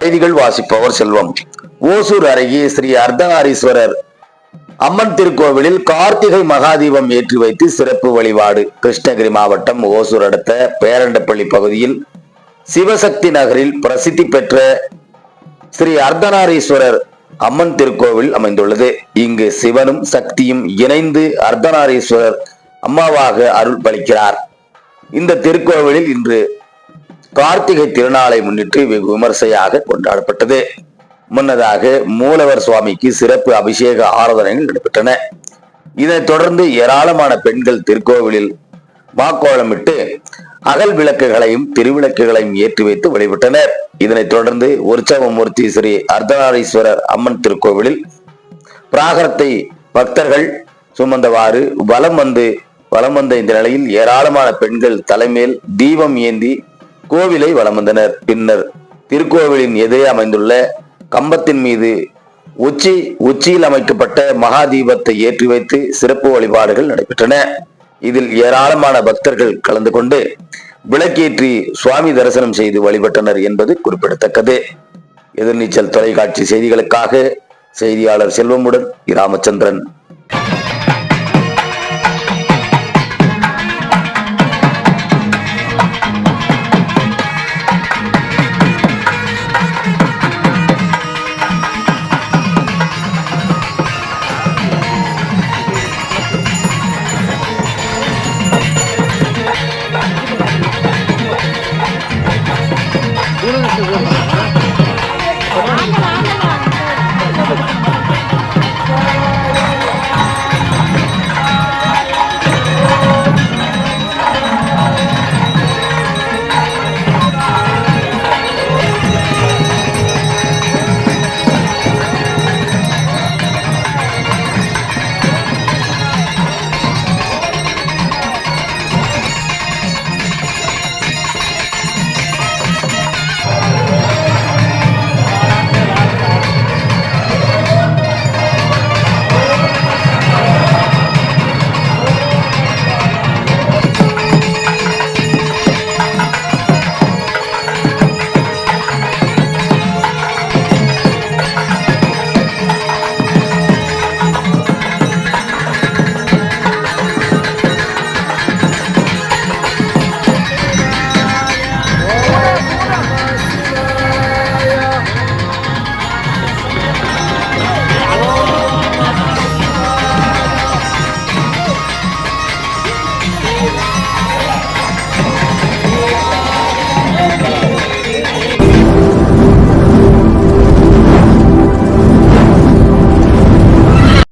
செய்திகள் வாசிப்பவர் செல்வம். ஓசூர் அருகே ஸ்ரீ அர்த்தநாரீஸ்வரர் அம்மன் திருக்கோவிலில் கார்த்திகை மகாதீபம் ஏற்றி வைத்து சிறப்பு வழிபாடு. கிருஷ்ணகிரி மாவட்டம் ஓசூர் அடுத்த பேரண்டப்பள்ளி பகுதியில் சிவசக்தி நகரில் பிரசித்தி பெற்ற ஸ்ரீ அர்த்தநாரீஸ்வரர் அம்மன் திருக்கோவில் அமைந்துள்ளது. இங்கு சிவனும் சக்தியும் இணைந்து அர்த்தநாரீஸ்வரர் அம்மாவாக அருள் பலிக்கிறார். இந்த திருக்கோவிலில் இன்று கார்த்திகை திருநாளை முன்னிட்டு வெகு விமர்சையாக கொண்டாடப்பட்டது. முன்னதாக மூலவர் சுவாமிக்கு சிறப்பு அபிஷேக ஆராதனைகள் நடைபெற்றன. இதனைத் தொடர்ந்து ஏராளமான பெண்கள் திருக்கோவிலில் வாக்கோளமிட்டு அகல் விளக்குகளையும் திருவிளக்குகளையும் ஏற்றி வைத்து வழிபட்டனர். இதனைத் தொடர்ந்து உற்சவமூர்த்தி ஸ்ரீ அர்த்தநாரீஸ்வரர் அம்மன் திருக்கோவிலில் பிராகரத்தை பக்தர்கள் சுமந்தவாறு வலம் வந்து வலம் வந்த இந்த நிலையில் ஏராளமான பெண்கள் தலைமையில் தீபம் ஏந்தி கோவிலை வலம் வந்தனர். பின்னர் திருக்கோவிலின் எதிரே அமைந்துள்ள கம்பத்தின் மீது உச்சி உச்சியில் அமைக்கப்பட்ட மகா தீபத்தை ஏற்றி வைத்து சிறப்பு வழிபாடுகள் நடைபெற்றன. இதில் ஏராளமான பக்தர்கள் கலந்து கொண்டு விளக்கேற்றி சுவாமி தரிசனம் செய்து வழிபட்டனர் என்பது குறிப்பிடத்தக்கது. எதிர்நீச்சல் தொலைக்காட்சி செய்திகளுக்காக செய்தியாளர் செல்வமுடன் இராமச்சந்திரன்.